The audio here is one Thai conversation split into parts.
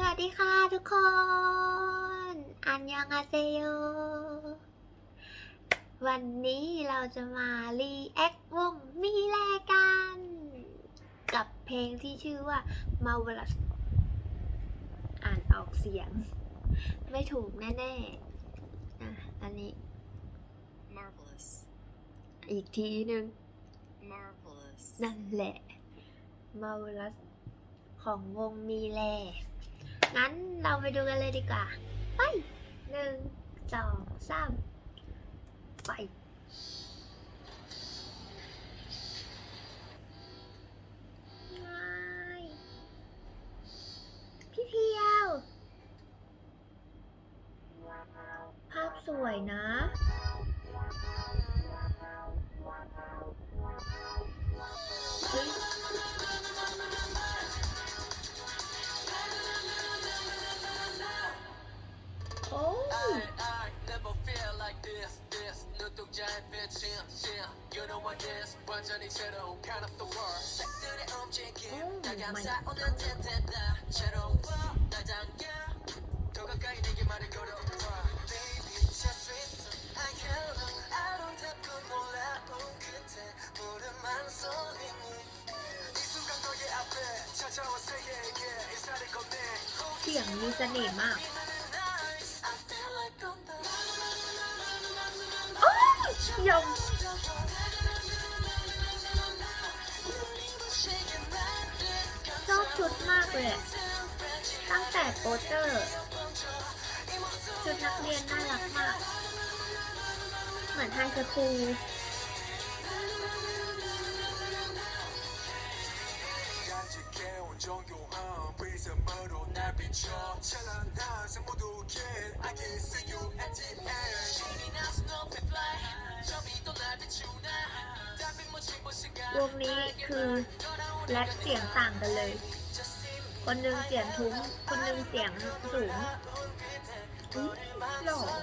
สวัสดีค่ะทุกคน อันยังอาเซโย วันนี้เราจะมารีแอควงมีแลกัน กับเพลงที่ชื่อว่า Marvelous อ่านออกเสียง ไม่ถูกแน่ๆอะอันนี้ Marvelous. อีกทีหนึ่ง Marvelous. นั่นแหละ Marvelous ของวงมีแล งั้นเราไปดูกันเลยดีกว่า ไปหนึ่งสองสามไปพี่เพียว ภาพสวยนะ เสียงมีเสน่ห์มาก ยยอมชอบชุดมากเลย ตั้งแต่โปสเตอร์ ชุดนักเรียนน่ารักมาก เหมือนไฮสคูล간직 해온 정교한 prism으로 날 비춰 찬란한 생모두게 I can see you at the end 신이 나서 높이 fly 저 빛도 날 비추나 달빛 묻힌 곳 시간 วงนี้คือแรปเสียงต่างกันเลย คนหนึ่งเสียงทุ้ม คนหนึ่งเสียงสูงอุ๊ยหล่ออ้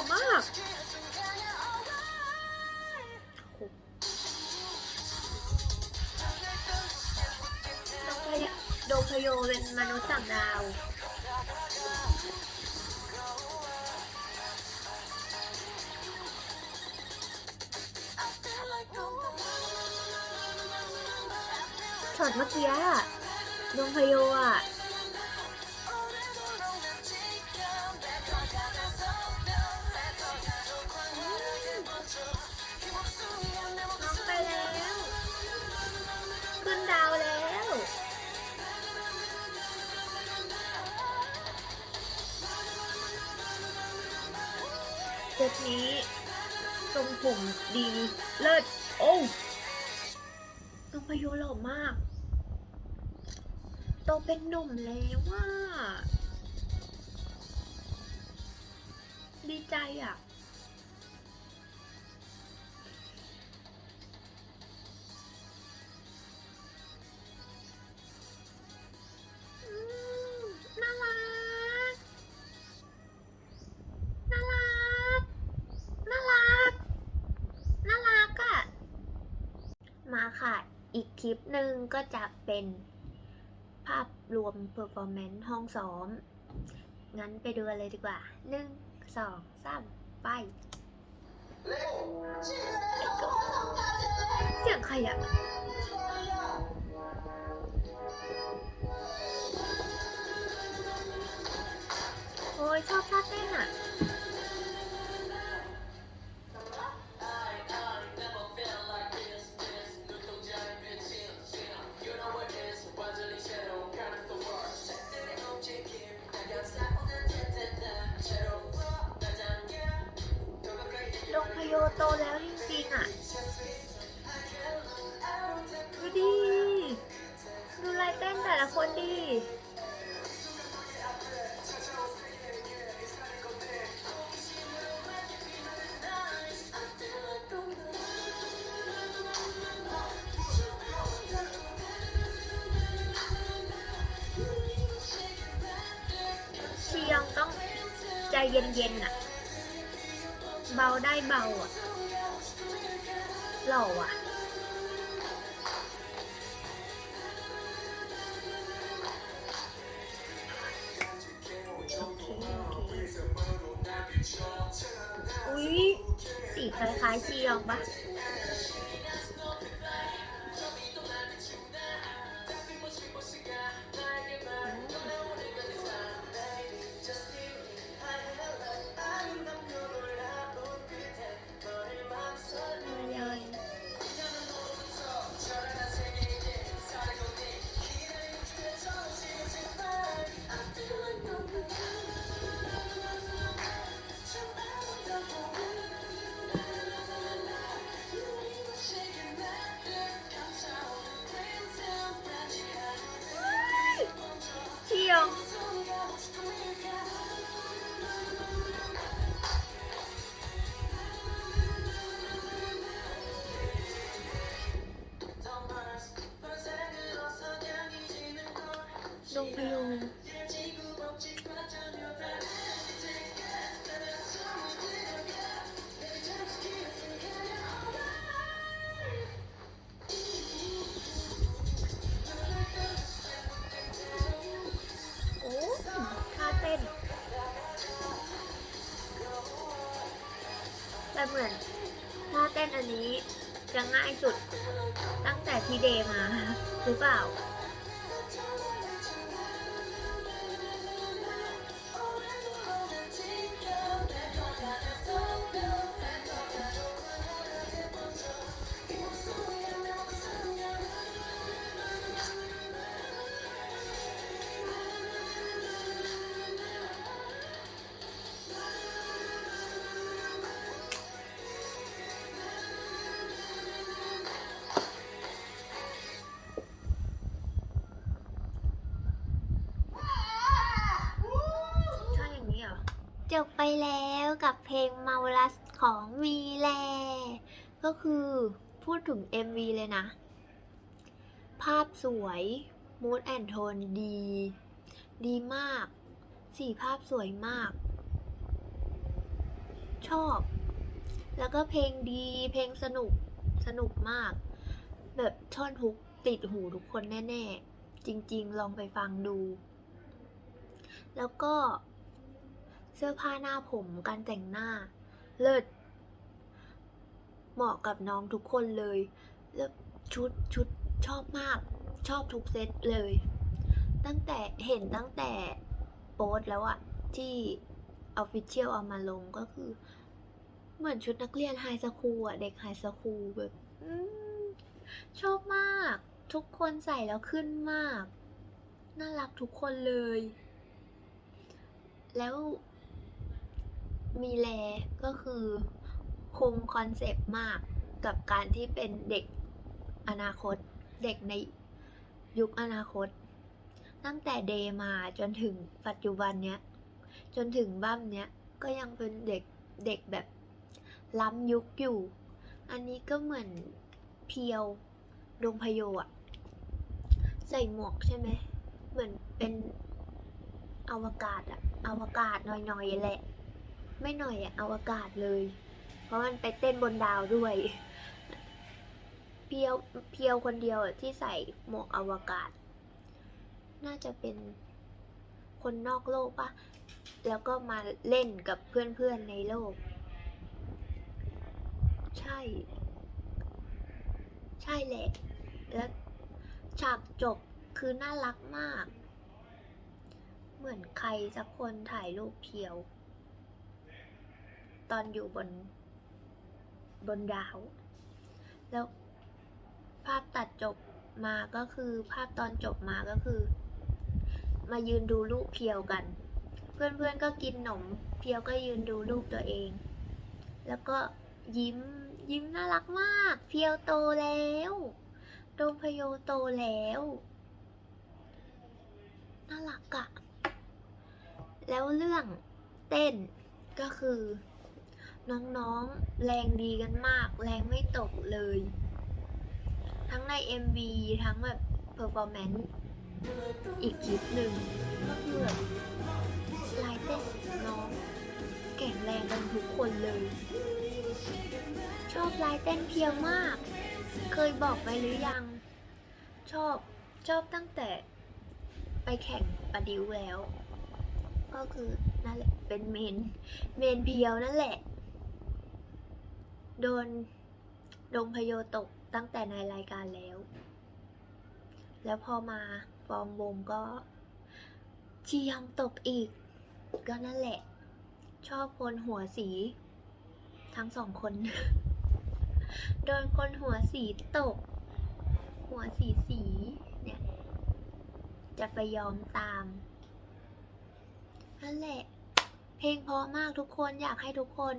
อบมากโดพโยเป็นมนุษย์ต่างดาวช็อตเมื่อกี้อะดงพโยอะ ซตนี้ทรงผมดีเลิศ โอ้น้องพายุหล่อมาก โตเป็นหนุ่มแล้วว่า ดีใจอะ อีกคลิปหนึ่งก็จะเป็นภาพรวม performance ห้องซ้อม งั้นไปดูกันเลยดีกว่าหนึ่งสองสามไป เสียงใครอะโอ้ยชอบท่าเต้นอะ เย็นๆอะเบาได้เบาอะหล่ออะอุ้ยสีคล้ายๆชียองปะ นี้จะง่ายสุดตั้งแต่ที่เดย์มาหรือเปล่า กับเพลงเมาลัสของวีแลก็คือพูดถึง MV เลยนะ ภาพสวยมูดแอนโทนดี ดีมาก สีภาพสวยมาก ชอบ แล้วก็เพลงดี เพลงสนุก สนุกมาก แบบท่อนฮุกติดหูทุกคนแน่ ๆ จริง ๆ ลองไปฟังดู แล้วก็ สื้อผ้าหน้าผมการแต่งหน้า เลิศ เหมาะกับน้องทุกคนเลย แล้วชุดชุดชอบมาก ชอบทุกเซตเลย ตั้งแต่เห็นตั้งแต่โพสแล้วอะที่ออฟฟิเชียลเอามาลงก็คือ เหมือนชุดนักเรียนไฮสคูลอะเด็กไฮสคูลแบบอมชอบมาก ทุกคนใส่แล้วขึ้นมาก น่ารักทุกคนเลย แล้ว มีแลก็คือคงคอนเซปต์มากกับการที่เป็นเด็กอนาคต เด็กในยุคอนาคต ตั้งแต่เดมาจนถึงปัจจุบันเนี้ย จนถึงบ้ามเนี้ย ก็ยังเป็นเด็กเด็กแบบล้ำยุคอยู่ อันนี้ก็เหมือนเพียวดงพโยอะใส่หมวกใช่ไหม เหมือนเป็นอวกาศอะอวกาศน่อยๆแหละ ไม่หน่อยอะอวกาศเลย เพราะมันไปเต้นบนดาวด้วย เพียวเพียวคนเดียวที่ใส่หมวกอวกาศ น่าจะเป็นคนนอกโลกปะแล้วก็มาเล่นกับเพื่อนๆในโลก ใช่ ใช่แหละ แล้วฉากจบคือน่ารักมาก เหมือนใครสักคนถ่ายรูปเพียว ตอนอยู่บนบนดาว แล้วภาพตัดจบมาก็คือภาพตอนจบมาก็คือ มายืนดูรูปเพียวกัน เพื่อนๆก็กินขนม เพียวก็ยืนดูรูปตัวเอง แล้วก็ยิ้มยิ้มน่ารักมาก เพียวโตแล้วโดมพโยโตแล้วน่ารักอะแล้วเรื่องเต้นก็คือ น้องๆ แรงดีกันมาก แรงไม่ตกเลย ทั้งใน MV ทั้งแบบเพอร์ฟอร์แมนซ์อีกคลิปหนึ่งก็คือแบบลายเต้นน้องแข็งแรงกันทุกคนเลย ชอบลายเต้นเพียวมาก เคยบอกไปหรือยัง ชอบชอบตั้งแต่ไปแข่งประดิวแล้ว ก็คือนั่นแหละเป็นเมน เมนเพียวนั่นแหละ โดนดงพโยตกตั้งแต่ในรายการแล้ว แล้วพอมาฟอร์มวงก็ชียองตกอีก ก็นั่นแหละ ชอบคนหัวสี ทั้งสองคน โดนคนหัวสีตก หัวสีสีเนี่ย จะไปยอมตาม นั่นแหละ เพลงเพราะมากทุกคนอยากให้ทุกคน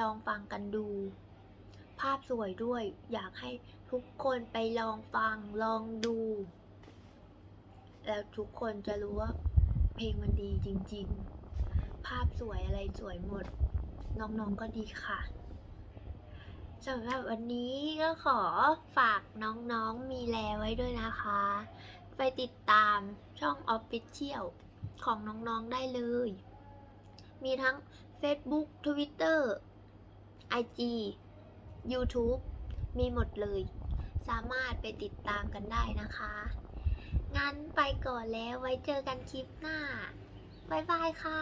ลองฟังกันดู ภาพสวยด้วย อยากให้ทุกคนไปลองฟังลองดู แล้วทุกคนจะรู้ว่าเพลงมันดีจริง ๆ ภาพสวยอะไรสวยหมด น้องๆก็ดีค่ะสำหรับวันนี้ก็ขอฝากน้องๆมีแลไว้ด้วยนะคะ ไปติดตามช่อง Official ของน้องๆได้เลย มีทั้ง Facebook Twitter IG YouTube มีหมดเลย สามารถไปติดตามกันได้นะคะ งั้นไปก่อนแล้วไว้เจอกันคลิปหน้า บ๊ายบายค่ะ